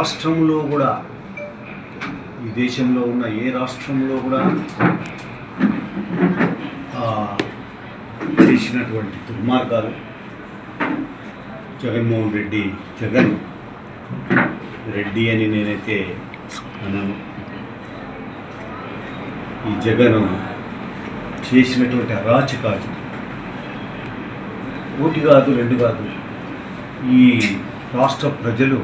రాష్ట్రంలో కూడా ఈ దేశంలో ఉన్న ఏ రాష్ట్రంలో కూడా చేసినటువంటి దుర్మార్గాలు జగన్మోహన్ రెడ్డి జగన్ రెడ్డి అని నేనైతే అన్నాను ఈ జగన్ చేసినటువంటి అరాచకాలు ఒకటి కాదు రెండు కాదు ఈ రాష్ట్ర ప్రజలు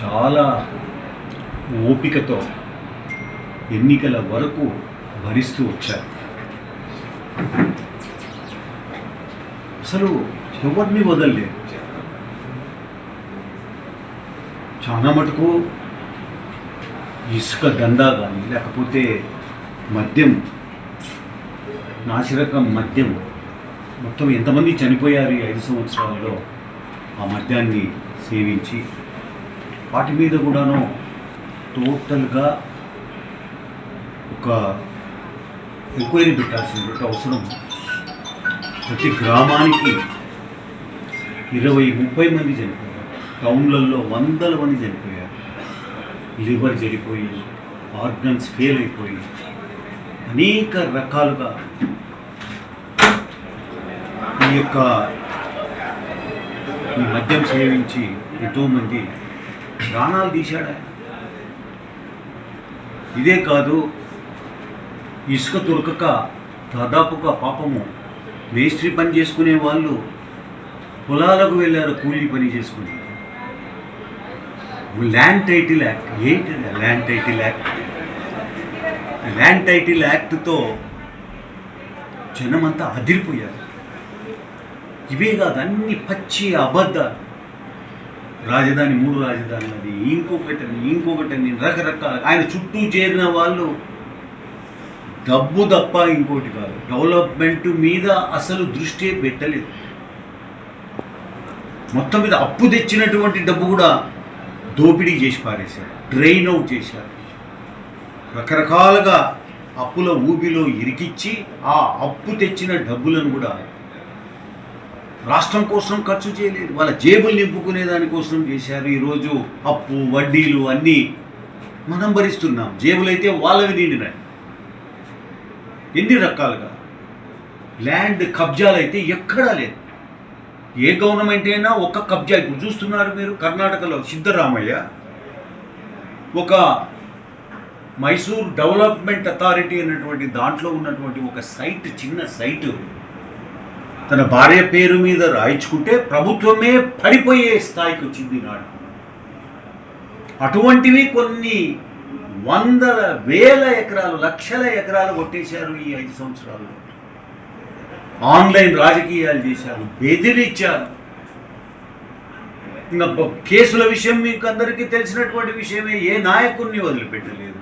చాలా ఓపికతో ఎన్నికల వరకు భరిస్తూ వచ్చారు. అసలు ఎవరిని వదలలేదు? చాలా మటుకు ఇసుక దందా కానీ లేకపోతే మద్యం నాసిరకం మద్యం మొత్తం ఎంతమంది చనిపోయారు ఈ ఐదు సంవత్సరాలలో ఆ మద్యాన్ని సేవించి వాటి మీద కూడాను టోటల్గా ఒక ఎంక్వైరీ పెట్టాల్సినటువంటి అవసరం ప్రతి గ్రామానికి ఇరవై ముప్పై మంది చనిపోయారు. టౌన్లలో వందల మంది చనిపోయారు. లివర్ చెడిపోయి ఆర్గన్స్ ఫెయిల్ అయిపోయి అనేక రకాలుగా ఈ యొక్క ఈ మద్యం సేవించి ఎంతోమంది ప్రాణాలు తీశాడు ఆయన. ఇదే కాదు ఇసుక దొరకక దాదాపుగా పాపము మేస్త్రి పని చేసుకునే వాళ్ళు పొలాలకు వెళ్ళారు కూలీ పని చేసుకుని ల్యాండ్ టైటిల్ యాక్ట్ ఏంటి land title act? Land title యాక్ట్తో జనమంతా అదిరిపోయారు. ఇవే కాదు అన్ని పచ్చి అబద్ధాలు. రాజధాని మూడు రాజధానులది ఇంకొకటని ఇంకొకటని రకరకాల ఆయన చుట్టూ చేరిన వాళ్ళు డబ్బు తప్ప ఇంకోటి కాదు. డెవలప్మెంట్ మీద అసలు దృష్టి పెట్టలేదు. మొత్తం మీద అప్పు తెచ్చినటువంటి డబ్బు కూడా దోపిడీ చేసి పారేశారు. డ్రైన్ అవుట్ చేశారు. రకరకాలుగా అప్పుల ఊబిలో ఇరికిచ్చి ఆ అప్పు తెచ్చిన డబ్బులను కూడా రాష్ట్రం కోసం ఖర్చు చేయలేదు. వాళ్ళ జేబులు నింపుకునే దానికోసం చేశారు. ఈరోజు అప్పు వడ్డీలు అన్నీ మనం భరిస్తున్నాం. జేబులైతే వాళ్ళవి నిండినాయి. ఎన్ని రకాలుగా? ల్యాండ్ కబ్జాలు అయితే ఎక్కడా లేదు. ఏ గవర్నమెంట్ అయినా ఒక కబ్జా ఇప్పుడు చూస్తున్నారు మీరు కర్ణాటకలో సిద్ధరామయ్య. ఒక మైసూర్ డెవలప్మెంట్ అథారిటీ అనేటువంటి దాంట్లో ఉన్నటువంటి ఒక సైట్ చిన్న సైటు. తన భార్య పేరు మీద రాయించుకుంటే ప్రభుత్వమే పడిపోయే స్థాయికి వచ్చింది నాడు. అటువంటివి కొన్ని వందల వేల ఎకరాలు లక్షల ఎకరాలు కొట్టేశారు ఈ ఐదు సంవత్సరాలు. ఆన్లైన్ రాజకీయాలు చేశారు బెదిరించారు. ఇంకా కేసుల విషయం మీకు అందరికీ తెలిసినటువంటి విషయమే ఏ నాయకుడిని వదిలిపెట్టలేదు.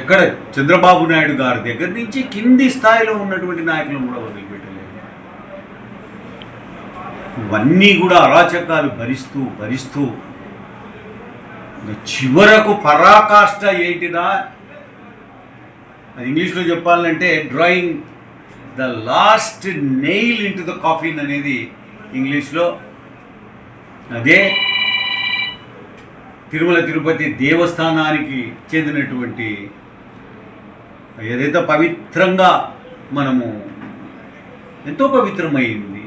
ఎక్కడ? చంద్రబాబు నాయుడు గారి దగ్గర నుంచి కింది స్థాయిలో ఉన్నటువంటి నాయకులను కూడా వదిలిపెట్టలేదు. ఇవన్నీ కూడా అరాచకాలు భరిస్తూ భరిస్తూ చివరకు పరాకాష్ట ఏంటిదా? అది ఇంగ్లీష్లో చెప్పాలంటే drawing the last nail into the coffin అనేది ఇంగ్లీష్లో. అదే తిరుమల తిరుపతి దేవస్థానానికి చెందినటువంటి ఏదైతే పవిత్రంగా మనము ఎంతో పవిత్రమైంది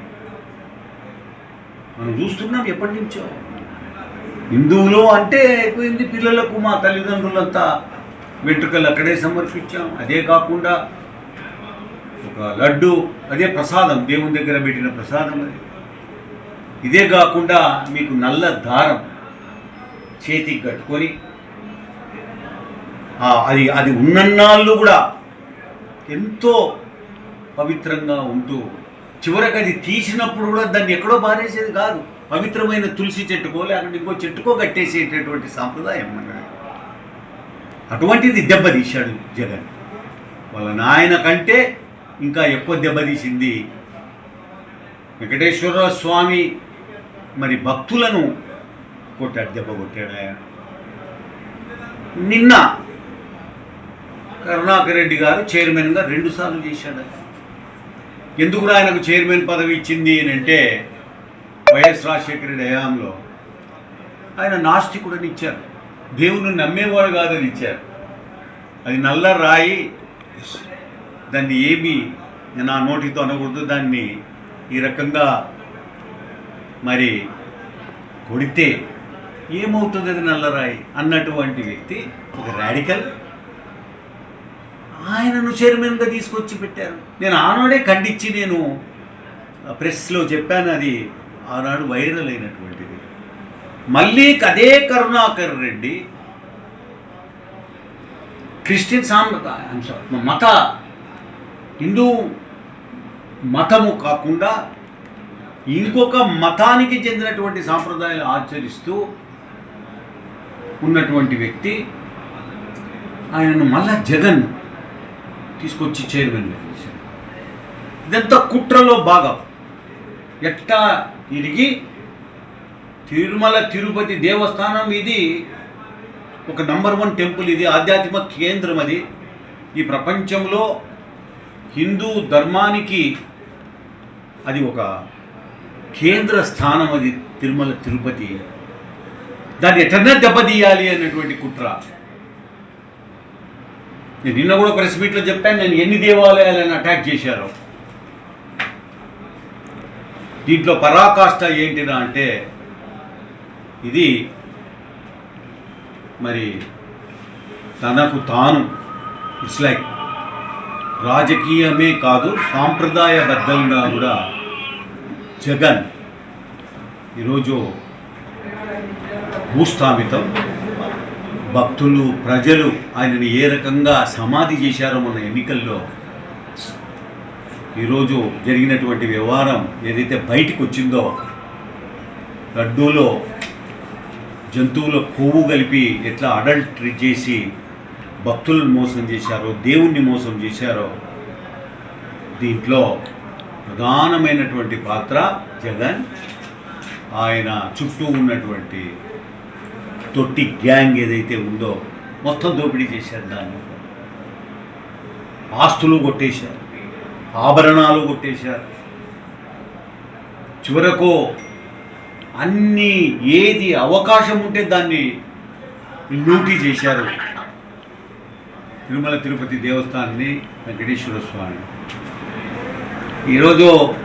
మనం చూస్తున్నాం ఎప్పటి నుంచో. హిందువులు అంటే అయిపోయింది పిల్లలకు మా తల్లిదండ్రులంతా వెంట్రుకలు అక్కడే సమర్పించాం. అదే కాకుండా ఒక లడ్డు అదే ప్రసాదం దేవుని దగ్గర పెట్టిన ప్రసాదం అది. ఇదే కాకుండా మీకు నల్ల దారం చేతికి కట్టుకొని అది అది ఉన్నన్నాళ్ళు కూడా ఎంతో పవిత్రంగా ఉంటూ చివరికి అది తీసినప్పుడు కూడా దాన్ని ఎక్కడో బారేసేది కాదు. పవిత్రమైన తులసి చెట్టుకో లేకుంటే ఇంకో చెట్టుకో కట్టేసేటటువంటి సాంప్రదాయం మనది అటువంటిది దెబ్బతీశాడు జగన్. వాళ్ళ నాయన కంటే ఇంకా ఎక్కువ దెబ్బతీసింది వెంకటేశ్వర స్వామి మరి భక్తులను కొట్టాడు దెబ్బ కొట్టాడు ఆయన నిన్న కరుణాకర్ రెడ్డి గారు చైర్మన్గా రెండుసార్లు చేశాడు. ఎందుకు ఆయనకు చైర్మన్ పదవి ఇచ్చింది అని అంటే వైఎస్ రాజశేఖర రెడ్డి హయాంలో ఆయన నాస్తికుడని ఇచ్చారు. దేవుని నమ్మేవాడు కాదని ఇచ్చారు. అది నల్ల రాయి. దాన్ని ఏమి నా నోటితో అనకూడదు. దాన్ని ఈ రకంగా మరి కొడితే ఏమవుతుంది అది నల్లరాయి అన్నటువంటి వ్యక్తి ఒక రాడికల్. ఆయనను చైర్మన్గా తీసుకొచ్చి పెట్టారు. నేను ఆనాడే ఖండించి నేను ప్రెస్లో చెప్పాను అది ఆనాడు వైరల్ అయినటువంటిది. మళ్ళీ అదే కరుణాకర్ రెడ్డి క్రిస్టియన్ సాంప్రదాయ మత హిందూ మతము కాకుండా ఇంకొక మతానికి చెందినటువంటి సాంప్రదాయాలు ఆచరిస్తూ ఉన్నటువంటి వ్యక్తి ఆయనను మళ్ళా జగన్ తీసుకొచ్చి చైర్మన్ చేశారు ఇదంతా కుట్రలో భాగం. ఎట్టా ఇరిగి తిరుమల తిరుపతి దేవస్థానం ఇది ఒక నంబర్ వన్ టెంపుల్ ఇది ఆధ్యాత్మిక కేంద్రం అది. ఈ ప్రపంచంలో హిందూ ధర్మానికి అది ఒక కేంద్ర స్థానం అది తిరుమల తిరుపతి దాన్ని ఎటన్నా దెబ్బతీయాలి అన్నటువంటి కుట్ర. నేను నిన్న కూడా ప్రెస్ మీట్లో చెప్పాను నేను ఎన్ని దేవాలయాలను అటాక్ చేశారో. దీంట్లో పరాకాష్ట ఏంటినా అంటే ఇది మరి తనకు తాను ఇట్స్ లైక్ రాజకీయమే కాదు సాంప్రదాయబద్ధంగా కూడా జగన్ ఈరోజు భూస్థాపితం. భక్తులు ప్రజలు ఆయనని ఏ రకంగా సమాధి చేశారో మన ఎన్నికల్లో. ఈరోజు జరిగినటువంటి వ్యవహారం ఏదైతే బయటికి వచ్చిందో లడ్డూలో జంతువుల కొవ్వు కలిపి ఎట్లా అడల్టరీ చేసి భక్తులను మోసం చేశారో దేవుణ్ణి మోసం చేశారో దీంట్లో ప్రధానమైనటువంటి పాత్ర జగన్. ఆయన చుట్టూ ఉన్నటువంటి తొట్టి గ్యాంగ్ ఏదైతే ఉందో మొత్తం దోపిడీ చేశారు దాన్ని. ఆస్తులు కొట్టేశారు ఆభరణాలు కొట్టేశారు. చివరకు అన్ని ఏది అవకాశం ఉంటే దాన్ని లూటీ చేశారు తిరుమల తిరుపతి దేవస్థానాన్ని వెంకటేశ్వర స్వామి. ఈరోజు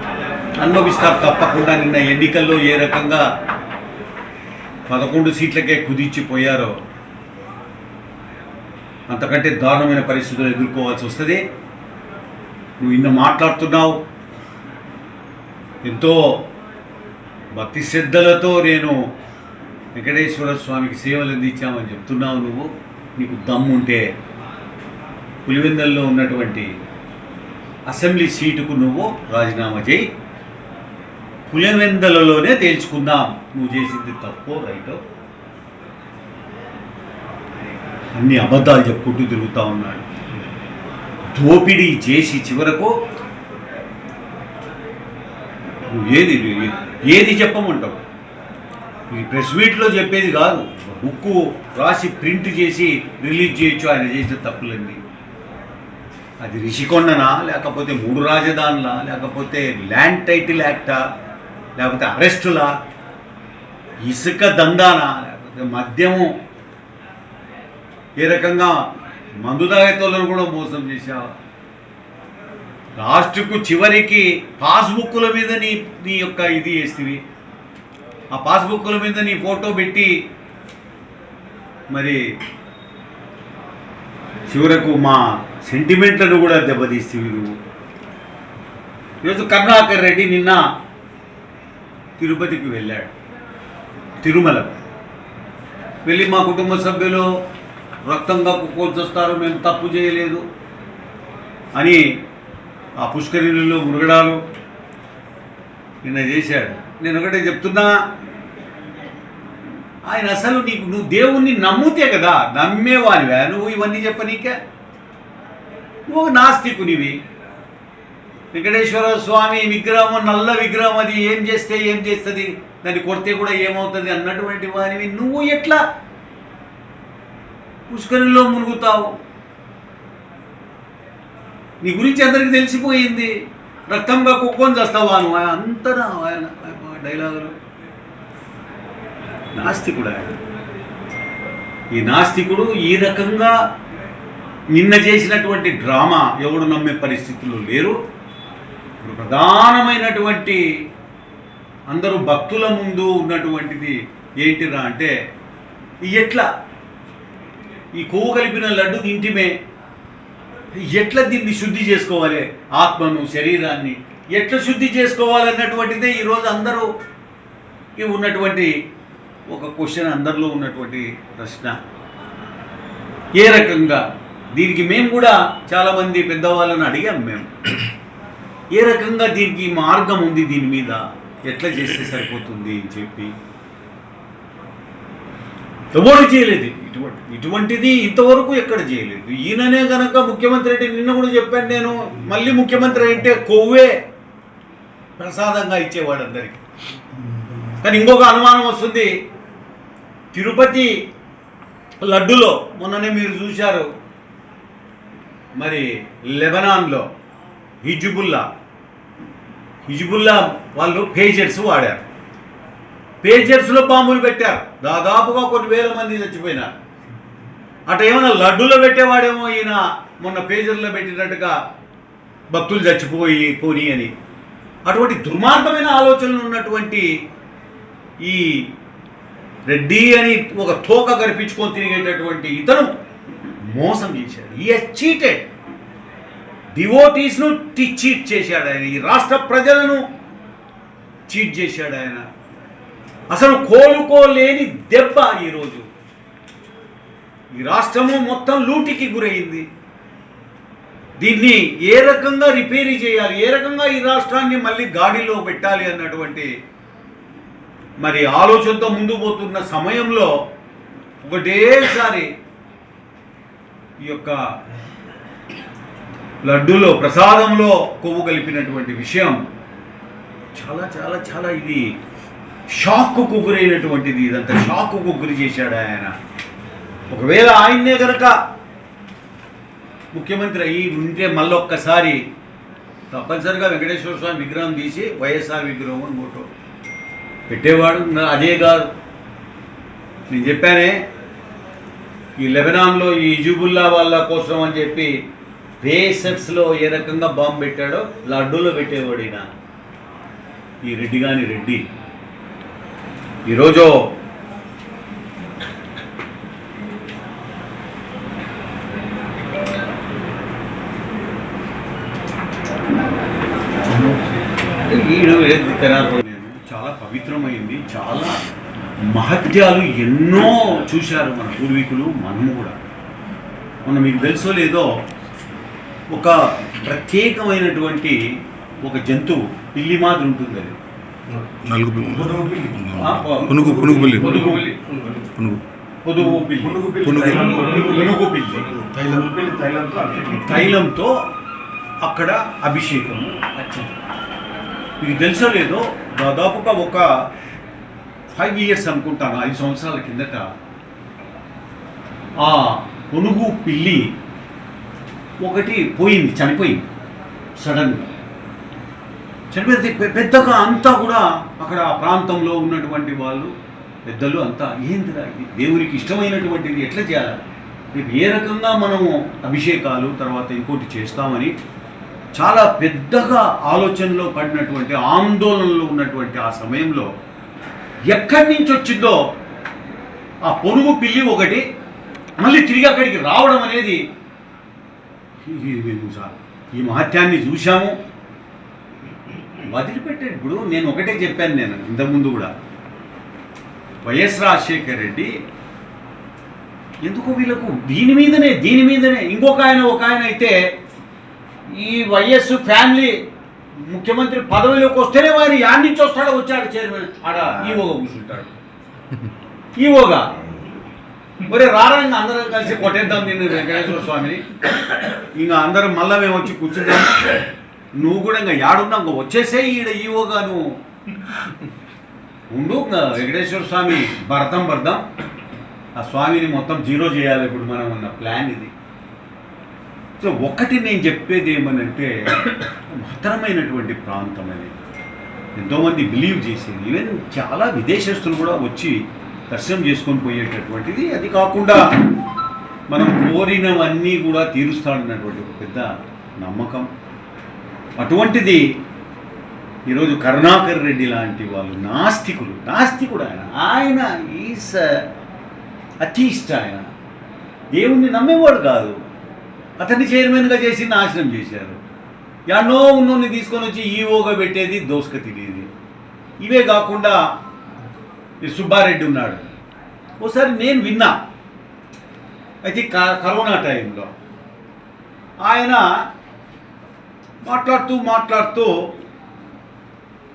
అనుభవిస్తారు తప్పకుండా నిన్న ఎన్నికల్లో ఏ రకంగా పదకొండు సీట్లకే కుదించిపోయారో అంతకంటే దారుణమైన పరిస్థితులు ఎదుర్కోవాల్సి వస్తుంది. నువ్వు ఇన్న మాట్లాడుతున్నావు. ఎంతో భక్తి శ్రద్ధలతో నేను వెంకటేశ్వర స్వామికి సేవలు అందించామని చెప్తున్నావు నువ్వు. నీకు దమ్ముంటే పులివెందల్లో ఉన్నటువంటి అసెంబ్లీ సీటుకు నువ్వు రాజీనామా చేయి. పులివెందలలోనే తేల్చుకుందాం. నువ్వు చేసింది తప్పో రైటో? అన్ని అబద్ధాలు చెప్పుకుంటూ తిరుగుతూ ఉన్నాడు. దోపిడీ చేసి చివరకు నువ్వు ఏది ఏది చెప్పమంటావు? ఈ ప్రెస్ మీట్లో చెప్పేది కాదు. బుక్ రాసి ప్రింట్ చేసి రిలీజ్ చేయొచ్చు. ఆయన చేసిన తప్పులన్నీ. అది రిషికొండనా? లేకపోతే మూడు రాజధానులా? లేకపోతే ల్యాండ్ టైటిల్ యాక్టా? లేకపోతే అరెస్టులా? ఇసుక దందానా? లేకపోతే మద్యము? ఏ రకంగా మందు తాగేతోళ్ళను కూడా మోసం చేశావు? లాస్ట్కు చివరికి పాస్బుక్ల మీద నీ నీ యొక్క ఇది వేస్తివి ఆ పాస్బుక్ల మీద నీ ఫోటో పెట్టి మరి చివరకు మా సెంటిమెంట్లను కూడా దెబ్బతీస్తేవి నువ్వు. ఈరోజు కరుణాకర్ రెడ్డి నిన్న తిరుపతికి వెళ్ళాడు. తిరుమల. వెళ్ళి మా కుటుంబ సభ్యులు రక్తంగా వస్తారు మేము తప్పు చేయలేదు అని ఆ పుష్కరిణిలో మురగడాలు నిన్న చేశాడు. నేను ఒకటే చెప్తున్నా ఆయన అసలు నీకు నువ్వు దేవుణ్ణి నమ్ముతే కదా నమ్మేవానివా. నువ్వు ఇవన్నీ చెప్పనీకే. నువ్వు నాస్తికునివి. వెంకటేశ్వర స్వామి విగ్రహం నల్ల విగ్రహం అది ఏం చేస్తే ఏం చేస్తుంది? దాన్ని కొడితే కూడా ఏమవుతుంది అన్నటువంటి వారివి నువ్వు ఎట్లా పుష్కరిలో మునుగుతావు? నీ గురించి అందరికి తెలిసిపోయింది. రక్తంగా కుక్కొని చేస్తావా నువ్వు ఆయన అంతనా ఆయన డైలాగులు. నాస్తికుడు ఆయన? ఈ నాస్తికుడు ఈ రకంగా నిన్న చేసినటువంటి డ్రామా ఎవడు నమ్మే పరిస్థితులు లేరు. ప్రధానమైనటువంటి అందరూ భక్తుల ముందు ఉన్నటువంటిది ఏంటిరా అంటే ఎట్లా? ఈ కొవ్వు కలిపిన లడ్డు తింటిమే. ఎట్లా దీన్ని శుద్ధి చేసుకోవాలి? ఆత్మను శరీరాన్ని ఎట్లా శుద్ధి చేసుకోవాలన్నటువంటిదే ఈరోజు అందరూ ఈ ఉన్నటువంటి ఒక క్వశ్చన్ అందరిలో ఉన్నటువంటి ప్రశ్న. ఏ రకంగా? దీనికి మేము కూడా చాలామంది పెద్దవాళ్ళని అడిగాం మేము. ఏ రకంగా దీనికి మార్గం ఉంది దీని మీద? ఎట్లా చేస్తే సరిపోతుంది అని చెప్పి. ఎవరు చేయలేదు? ఇటువంటి ఇటువంటిది ఇంతవరకు ఎక్కడ చేయలేదు. ఈయననే కనుక ముఖ్యమంత్రి అంటే నిన్న కూడా చెప్పాను నేను మళ్ళీ ముఖ్యమంత్రి అంటే కొవ్వే ప్రసాదంగా ఇచ్చేవాడు అందరికి కానీ ఇంకొక అనుమానం వస్తుంది. తిరుపతి లడ్డులో మొన్ననే మీరు చూశారు మరి లెబనాన్లో హిజుబుల్లా. హిజుబుల్లా వాళ్ళు పేజర్స్ వాడారు. పేజర్స్లో బాంబులు పెట్టారు. దాదాపుగా కొన్ని వేల మంది చచ్చిపోయినారు. అట ఏమైనా లడ్డూలో పెట్టేవాడేమో ఈయన మొన్న పేజర్లో పెట్టినట్టుగా భక్తులు చచ్చిపోయి పోని అని. అటువంటి దుర్మార్గమైన ఆలోచనలు ఉన్నటువంటి ఈ రెడ్డి అని ఒక తోక కనిపించుకొని తిరిగేటటువంటి ఇతను మోసం చేశాడు. ఈ చీటెడ్ డివోటీస్ను చీట్ చేశాడు ఆయన. ఈ రాష్ట్ర ప్రజలను చీట్ చేశాడు ఆయన. అసలు కోలుకోలేని దెబ్బ ఈరోజు ఈ రాష్ట్రము మొత్తం లూటికి గురైంది. దీన్ని ఏ రకంగా రిపేరీ చేయాలి? ఏ రకంగా ఈ రాష్ట్రాన్ని మళ్ళీ గాడిలో పెట్టాలి అన్నటువంటి మరి ఆలోచనతో ముందు పోతున్న సమయంలో ఒకటేసారి ఈ యొక్క లడ్డూలో ప్రసాదంలో కొవ్వు కలిపినటువంటి విషయం చాలా చాలా చాలా ఇది షాక్కు గురైనటువంటిది ఇదంతా షాక్కు గురి చేశాడు ఆయన? ఒకవేళ ఆయన్నే గనక ముఖ్యమంత్రి అయ్యి ఉంటే మళ్ళొక్కసారి తప్పనిసరిగా వెంకటేశ్వర స్వామి విగ్రహం తీసి వైఎస్ఆర్ విగ్రహం అని ఫోటో పెట్టేవాడు. నా- అదే కాదు. నేను చెప్పానే ఈ లెబనాన్లో ఈ ఇజుబుల్లా వాళ్ళ కోసం అని చెప్పి పేసెట్స్లో ఏ రకంగా బాంబు పెట్టాడో లడ్డూలో పెట్టేవాడు ఈయన. ఈ రెడ్డి గాని రెడ్డి. ఈరోజు ఈడు చాలా పవిత్రమైంది చాలా మహత్యాలు ఎన్నో చూశారు మన పూర్వీకులు మనము కూడా. మొన్న మీకు తెలుసో లేదో ఒక ప్రత్యేకమైనటువంటి ఒక జంతువు పిల్లి మాదిరి ఉంటుంది అది. నలుగు ఆ, పునుగు పునుగు పిల్లి. పునుగు పునుగు పొదుగు పిల్లి. పునుగు పునుగు పిల్లి. తైలంతో అక్కడ అభిషేకం మీకు తెలుసో లేదో దాదాపుగా ఒక ఫైవ్ ఇయర్స్ అనుకుంటాను ఐదు సంవత్సరాల కిందట ఆ పునుగు పిల్లి ఒకటి పోయింది చనిపోయింది సడన్గా. చనిపోతే పెద్దగా అంతా కూడా అక్కడ ఆ ప్రాంతంలో ఉన్నటువంటి వాళ్ళు పెద్దలు అంతా ఏందిరా ఇది? దేవునికి ఇష్టమైనటువంటిది ఎట్లా చేయాలి? రేపు ఏ రకంగా మనము అభిషేకాలు తర్వాత ఇంకోటి చేస్తామని చాలా పెద్దగా ఆలోచనలో పడినటువంటి ఆందోళనలో ఉన్నటువంటి ఆ సమయంలో ఎక్కడి నుంచి వచ్చిందో ఆ పొనుగు పిల్లి ఒకటి మళ్ళీ తిరిగి అక్కడికి రావడం అనేది ఈ మహత్యాన్ని చూశాము. వదిలిపెట్టాడు. ఇప్పుడు నేను ఒకటే చెప్పాను నేను ఇంతకుముందు కూడా. వైఎస్ రాజశేఖర్ రెడ్డి ఎందుకు వీళ్ళకు దీని మీదనే దీని మీదనే ఇంకొక ఆయన ఒక ఆయన అయితే ఈ వైఎస్ ఫ్యామిలీ ముఖ్యమంత్రి పదవిలోకి వస్తేనే వారి యాడ్ నుంచి వస్తాడో వచ్చాడు చైర్మన్ ఆడ ఈవోగా కూర్చుంటాడు. ఈవోగా. ఒరే రారంగా అందరం కలిసి కొట్టేద్దాం నిన్ను వెంకటేశ్వర స్వామిని. ఇంకా అందరం మళ్ళా మేము వచ్చి కూర్చుంటాం. నువ్వు కూడా ఇంకా యాడున్నా ఇంకా వచ్చేసే ఈడ ఈవోగా నువ్వు ఉండు ఇంకా వెంకటేశ్వర స్వామి భరతం భర్తం ఆ స్వామిని మొత్తం జీరో చేయాలి ఇప్పుడు మనం ఉన్న ప్లాన్ ఇది. సో ఒకటి నేను చెప్పేది ఏమనంటే మహత్తరమైనటువంటి ప్రాంతం అది. ఎంతోమంది బిలీవ్ చేసేది. ఈవెన్ చాలా విదేశస్తులు కూడా వచ్చి దర్శనం చేసుకొని పోయేటటువంటిది. అది కాకుండా మనం కోరినవన్నీ కూడా తీరుస్తాడన్నటువంటి ఒక పెద్ద నమ్మకం. అటువంటిది ఈరోజు కరుణాకర్ రెడ్డి లాంటి వాళ్ళు నాస్తికులు నాస్తికుడు ఆయన. ఆయన ఈస్ అతీష్ట ఆయన. దేవుణ్ణి నమ్మేవాడు కాదు. అతన్ని చైర్మన్గా చేసి నాశనం చేశారు. ఎన్నో ఉన్నోని తీసుకొని వచ్చి ఈవోగా పెట్టేది దోసుక తినేది. ఇవే కాకుండా ఈ సుబ్బారెడ్డి ఉన్నాడు. ఒకసారి నేను విన్నా. అయితే క- కరోనా టైంలో. ఆయన మాట్లాడుతూ మాట్లాడుతూ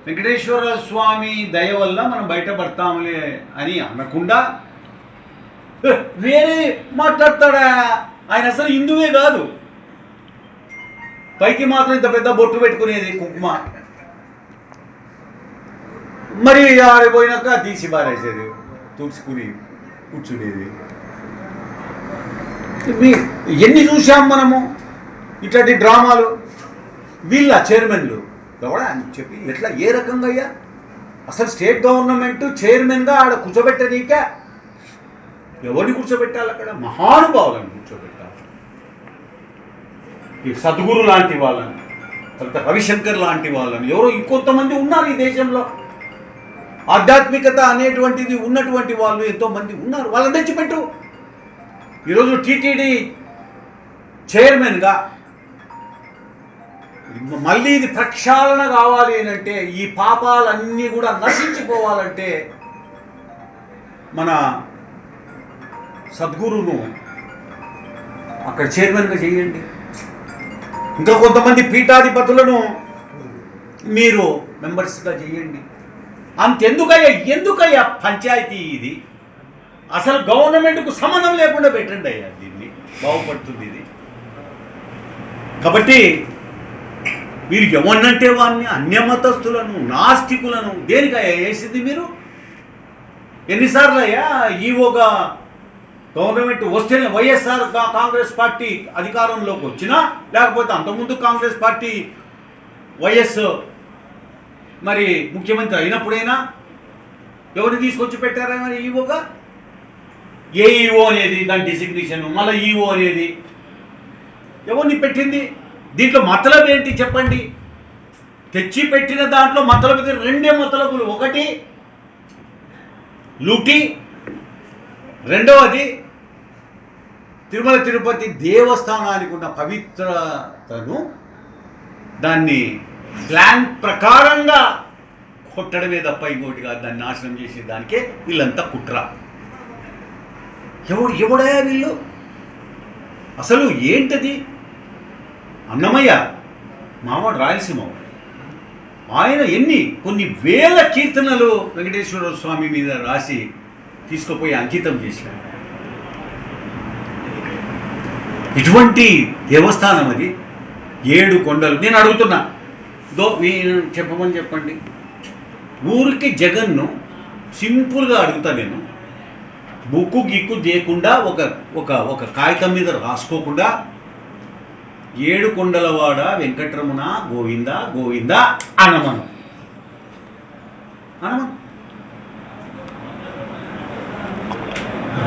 వెంకటేశ్వర స్వామి దయ వల్ల మనం బయటపడతాంలే అని అనకుండా వేరే మాట్లాడతాడా? ఆయన అసలు హిందువే కాదు. పైకి మాత్రం ఇంత పెద్ద బొట్టు పెట్టుకునేది కుంకుమ. మరి ఆడిపోయినాక తీసి పారేసేది తుడుచుకుని కూర్చునేది. మీ- ఎన్ని చూసాం మనము? ఇట్లాంటి డ్రామాలు. వీళ్ళ చైర్మన్లు. ఎవడా? అని చెప్పి ఎట్లా? ఏ రకంగా అయ్యా? అసలు స్టేట్ గవర్నమెంట్ చైర్మన్గా ఆడ కూర్చోబెట్టనీక? ఎవరిని కూర్చోబెట్టాలి అక్కడ? మహానుభావులను కూర్చోబెట్టాలి. ఈ సద్గురు లాంటి వాళ్ళని తర్వాత రవిశంకర్ లాంటి వాళ్ళని. ఎవరో ఇంకొంతమంది ఉన్నారు ఈ దేశంలో. ఆధ్యాత్మికత అనేటువంటిది ఉన్నటువంటి వాళ్ళు ఎంతోమంది ఉన్నారు. వాళ్ళని తెచ్చిపెట్టు. ఈరోజు టీటీడీ చైర్మన్గా మళ్ళీ ఇది ప్రక్షాళన కావాలి అంటే ఈ పాపాలన్నీ కూడా నశించిపోవాలంటే మన సద్గురును అక్కడ చైర్మన్గా చేయండి. ఇంకా కొంతమంది పీఠాధిపతులను మీరు మెంబర్స్గా చేయండి. అంతెందుకయ్యా ఎందుకయ్యా పంచాయతీ ఇది? అసలు గవర్నమెంట్కు సంబంధం లేకుండా పెట్టండి అయ్యా దీన్ని. బాగుపడుతుంది ఇది. కాబట్టి మీరు ఎవరినంటే వాడిని అన్యమతస్తులను నాస్తికులను దేనికయ్యా వేసింది మీరు? ఎన్నిసార్లు అయ్యా ఈవోగా గవర్నమెంట్ వస్తేనే వైఎస్ఆర్ కాంగ్రెస్ పార్టీ అధికారంలోకి వచ్చినా లేకపోతే అంతకుముందు కాంగ్రెస్ పార్టీ వైఎస్ మరి ముఖ్యమంత్రి అయినప్పుడైనా ఎవరిని తీసుకొచ్చి పెట్టారా మరి ఈవోగా? ఏ ఈవో అనేది దాని డిసిగ్నేషన్ మళ్ళీ ఈవో అనేది ఎవరిని పెట్టింది? దీంట్లో మతలబు ఏంటి చెప్పండి? తెచ్చి పెట్టిన దాంట్లో మతలబు రెండే మతలబులు. ఒకటి లూటి రెండవది తిరుమల తిరుపతి దేవస్థానానికి ఉన్న పవిత్రతను దాన్ని ప్లాన్ ప్రకారంగా కొట్టడమే తప్ప ఇంకోటిగా దాన్ని నాశనం చేసే దానికే వీళ్ళంతా కుట్ర. ఎవడు ఎవడయా వీళ్ళు? అసలు ఏంటది? అన్నమయ్య మావాడు రాయలసీమ ఆయన ఎన్ని కొన్ని వేల కీర్తనలు వెంకటేశ్వర స్వామి మీద రాసి తీసుకుపోయి అంకితం చేశాడు. ఇటువంటి దేవస్థానం అది. ఏడు కొండలు. నేను అడుగుతున్నా దో మీరు చెప్పమని చెప్పండి. ఊరికి జగన్ను సింపుల్గా అడుగుతా నేను. బుక్కు గిక్కు చేయకుండా ఒక ఒక ఒక కాగితం మీద రాసుకోకుండా ఏడు కొండలవాడ వెంకటరమణ గోవింద గోవింద అనమను. అనమను.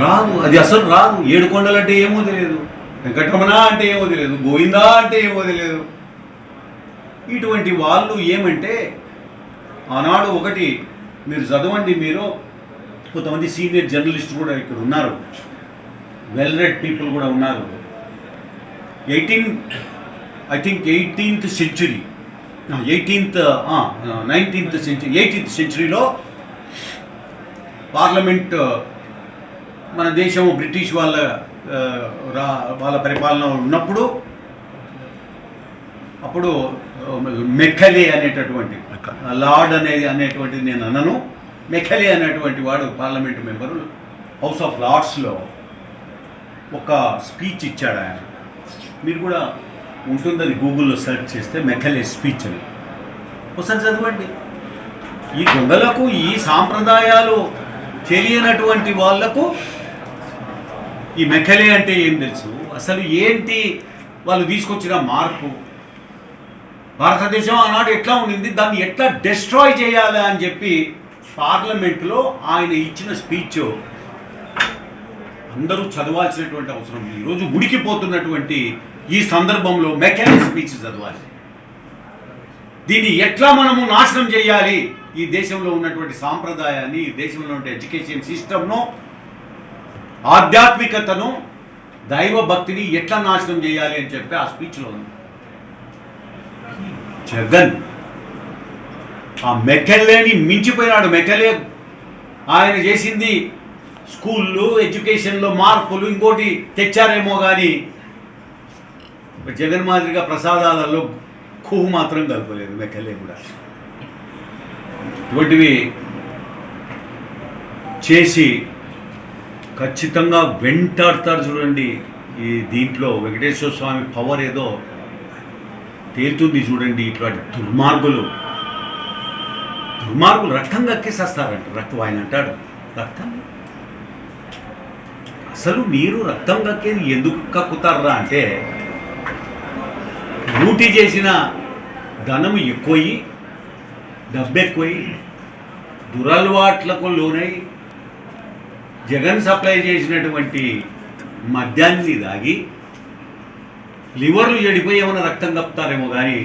రాదు అది అసలు రాదు ఏడు కొండలంటే ఏమో తెలియదు. వెంకటరమణ అంటే ఏమో తెలియదు. గోవిందా అంటే ఏమో తెలియదు. ఇటువంటి వాళ్ళు ఏమంటే ఆనాడు ఒకటి మీరు చదవండి మీరు కొంతమంది సీనియర్ జర్నలిస్ట్ కూడా ఇక్కడ ఉన్నారు. వెల్ రెడ్ పీపుల్ కూడా ఉన్నారు. Eighteen I think eighteenth century eighteenth nineteenth century eighteenth సెంచురీలో parliament మన దేశం బ్రిటిష్ వాళ్ళ రా వాళ్ళ పరిపాలన ఉన్నప్పుడు అప్పుడు మెక్కలే అనేటటువంటి లార్డ్ అనేది అనేటువంటిది నేను అనను. మెక్కలే అనేటువంటి వాడు పార్లమెంట్ మెంబరు హౌస్ ఆఫ్ లార్డ్స్లో ఒక స్పీచ్ ఇచ్చాడు ఆయన. మీరు కూడా ఉంటుందని గూగుల్లో సెర్చ్ చేస్తే మెక్కలే స్పీచ్ అని. ఒకసారి చదవండి. ఈ దొంగలకు ఈ సాంప్రదాయాలు తెలియనటువంటి వాళ్ళకు ఈ మెఖలే అంటే ఏం తెలుసు? అసలు ఏంటి వాళ్ళు తీసుకొచ్చిన మార్పు? భారతదేశం ఆనాడు ఎట్లా ఉండింది? దాన్ని ఎట్లా డిస్ట్రాయ్ చేయాలి అని చెప్పి పార్లమెంట్లో ఆయన ఇచ్చిన స్పీచ్ అందరూ చదవాల్సినటువంటి అవసరం ఉంది. ఈరోజు ఉడికిపోతున్నటువంటి ఈ సందర్భంలో మెకానిక్ స్పీచ్ చదవాలి. దీన్ని ఎట్లా మనము నాశనం చేయాలి? ఈ దేశంలో ఉన్నటువంటి సాంప్రదాయాన్ని ఈ దేశంలో ఉండే ఎడ్యుకేషన్ సిస్టమ్ను ఆధ్యాత్మికతను దైవ భక్తిని ఎట్లా నాశనం చేయాలి అని చెప్పి ఆ స్పీచ్లో ఉంది. జగన్. ఆ మెకెల్లేని మించిపోయినాడు మెకెలే ఆయన చేసింది స్కూళ్ళు ఎడ్యుకేషన్లో మార్పులు ఇంకోటి తెచ్చారేమో కానీ జగన్ మాదిరిగా ప్రసాదాలలో కొవ్వు మాత్రం కలపలేదు మెకెల్లే కూడా. ఇటువంటివి చేసి ఖచ్చితంగా వెంటాడతారు చూడండి ఈ దీంట్లో వెంకటేశ్వర స్వామి పవర్ ఏదో తేలుతుంది చూడండి ఇట్లాంటి దుర్మార్గులు. దుర్మార్గులు రక్తం కక్కేసేస్తారంట. రక్తం ఆయన అంటాడు. రక్తం? అసలు మీరు రక్తం కక్కేది ఎందుకు కక్కుతారా అంటే లూటీ చేసిన ధనం ఎక్కువయి డబ్బెక్కువయి దురలవాట్లకు లోనై జగన్ సప్లై చేసినటువంటి మద్యాన్ని దాగి లివర్లు చెడిపోయి ఏమైనా రక్తం కప్పుతారేమో కానీ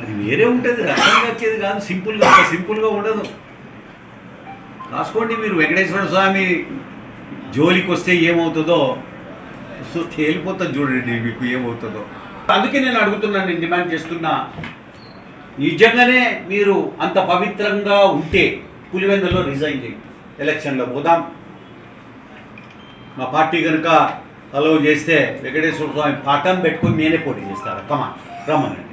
అది వేరే ఉంటుంది రక్తం కక్కేది కాదు సింపుల్గా సింపుల్గా ఉండదు. రాసుకోండి మీరు వెంకటేశ్వర స్వామి జోలికి వస్తే ఏమవుతుందో. సో తేలిపోతుంది చూడండి మీకు ఏమవుతుందో. అందుకే నేను అడుగుతున్నాను నేను డిమాండ్ చేస్తున్నా. నిజంగానే మీరు అంత పవిత్రంగా ఉంటే పులివెందులో రిజైన్ చేయండి. ఎలక్షన్లో పోదాం. మా పార్టీ కనుక అలవ్ చేస్తే వెంకటేశ్వర స్వామి పటం పెట్టుకొని నేనే పోటీ చేస్తాను కమా రమ్మనండి.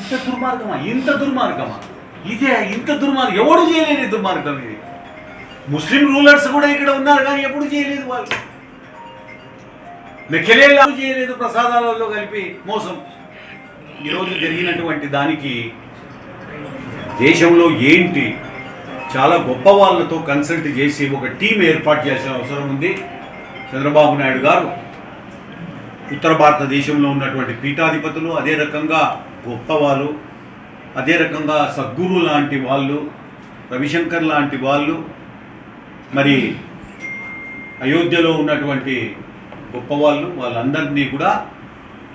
ఇంత దుర్మార్గమా? ఇంత దుర్మార్గమా? ఇదే ఇంత దుర్మార్గం. ఎవడు చేయలేని దుర్మార్గం ఇది? ముస్లిం రూలర్స్ కూడా ఇక్కడ ఉన్నారు కానీ ఎప్పుడు చేయలేదు వాళ్ళు. మెకెలేలా చేయలేదు ప్రసాదాలలో కలిపి మోసం. ఈరోజు జరిగినటువంటి దానికి దేశంలో ఏంటి చాలా గొప్ప వాళ్ళతో కన్సల్ట్ చేసి ఒక టీం ఏర్పాటు చేసిన అవసరం ఉంది. చంద్రబాబు నాయుడు గారు ఉత్తర భారతదేశంలో ఉన్నటువంటి పీఠాధిపతులు అదే రకంగా గొప్ప వాళ్ళు అదే రకంగా సద్గురు లాంటి వాళ్ళు రవిశంకర్ లాంటి వాళ్ళు మరి అయోధ్యలో ఉన్నటువంటి గొప్ప వాళ్ళు వాళ్ళందరినీ కూడా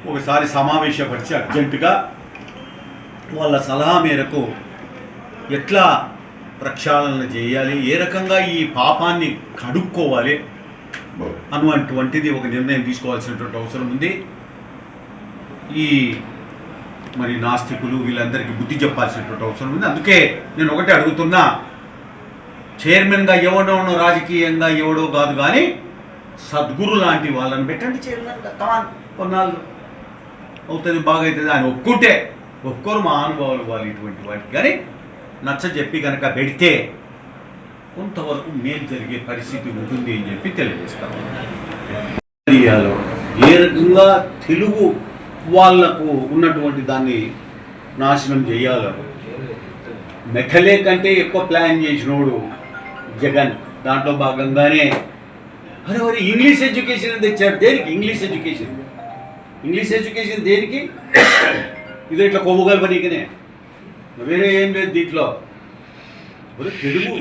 ఒకసారి సమావేశపరిచి అర్జెంటుగా వాళ్ళ సలహా మేరకు ఎట్లా ప్రక్షాళన చేయాలి. ఏ రకంగా ఈ పాపాన్ని కడుక్కోవాలి అన్నటువంటిది ఒక నిర్ణయం తీసుకోవాల్సినటువంటి అవసరం ఉంది. ఈ మరి నాస్తికులు వీళ్ళందరికీ బుద్ధి చెప్పాల్సినటువంటి అవసరం ఉంది. అందుకే నేను ఒకటే అడుగుతున్నా చైర్మన్గా ఎవడో రాజకీయంగా ఎవడో కాదు కానీ సద్గురు లాంటి వాళ్ళని పెట్టండి చైర్మన్గా కమాన్ కొన్నాళ్ళు అవుతుంది బాగా అవుతుంది అని ఒప్పుకుంటే ఒక్కరు మా అనుభవాలు వాళ్ళు ఇటువంటి వాటికి. కానీ నచ్చ చెప్పి కనుక పెడితే కొంతవరకు మేలు జరిగే పరిస్థితి ఉంటుంది అని చెప్పి తెలియజేస్తాను ఏరియాలో ఏ రకంగా తెలుగు వాళ్ళకు ఉన్నటువంటి దాన్ని నాశనం చేయాలో. మెఖలే కంటే ఎక్కువ ప్లాన్ చేసినోడు జగన్. దాంట్లో భాగంగానే అరే మరి ఇంగ్లీష్ ఎడ్యుకేషన్ తెచ్చాడు దేనికి? English education. ఇంగ్లీష్ ఎడ్యుకేషన్ దేనికి? ఇది ఇట్లా కొవ్వు కలపనీకనే వేరే ఏం లేదు దీంట్లో. తెలుగు.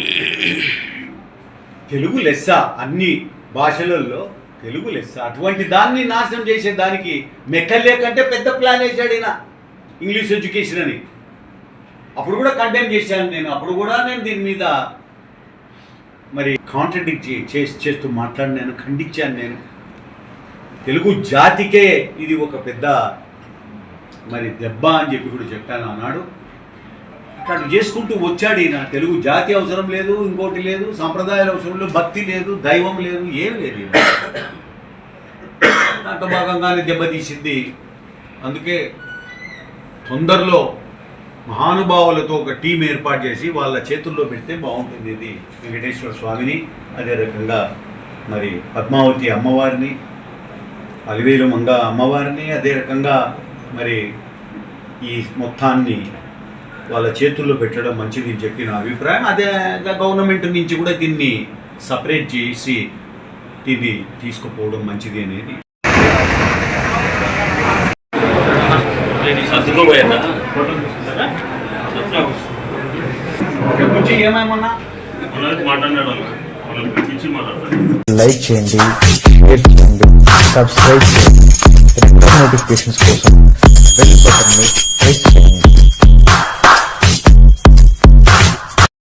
తెలుగు లెస్స అన్ని భాషలలో తెలుగు లెస్స. అటువంటి దాన్ని నాశనం చేసే దానికి మెక్కలే కంటే పెద్ద ప్లాన్ వేసాడు ఈయన. ఇంగ్లీష్ ఎడ్యుకేషన్ అని. అప్పుడు కూడా కండెమ్ చేశాను నేను. అప్పుడు కూడా నేను దీని మీద మరి కాంట్రడిక్ట్ చేసి చేస్తూ మాట్లాడినాను ఖండించాను నేను. తెలుగు జాతికే ఇది ఒక పెద్ద మరి దెబ్బ అని చెప్పి కూడా చెప్పాను అన్నాడు అట్లా చేసుకుంటూ వచ్చాడు ఈయన. తెలుగు జాతి అవసరం లేదు ఇంకోటి లేదు సాంప్రదాయాల అవసరం లేదు భక్తి లేదు దైవం లేదు ఏం లేదు ఈయన. దాంట్లో భాగంగానే దెబ్బతీసింది అందుకే తొందరలో మహానుభావులతో ఒక టీం ఏర్పాటు చేసి వాళ్ళ చేతుల్లో పెడితే బాగుంటుంది ఇది వెంకటేశ్వర స్వామిని. అదే రకంగా మరి పద్మావతి అమ్మవారిని అలివేలు మంగ అమ్మవారిని అదే రకంగా మరి ఈ మొత్తాన్ని వాళ్ళ చేతుల్లో పెట్టడం మంచిది అని చెప్పి నా అభిప్రాయం. అదే గవర్నమెంట్ నుంచి కూడా దీన్ని సపరేట్ చేసి ఇది తీసుకుపోవడం మంచిది అనేది. లైక్ చేయండి చేయండి సబ్స్క్రైబ్ చేయండి. నోటిఫికేషన్స్ కోసం బెల్ బటన్ ప్రెస్ చేయండి.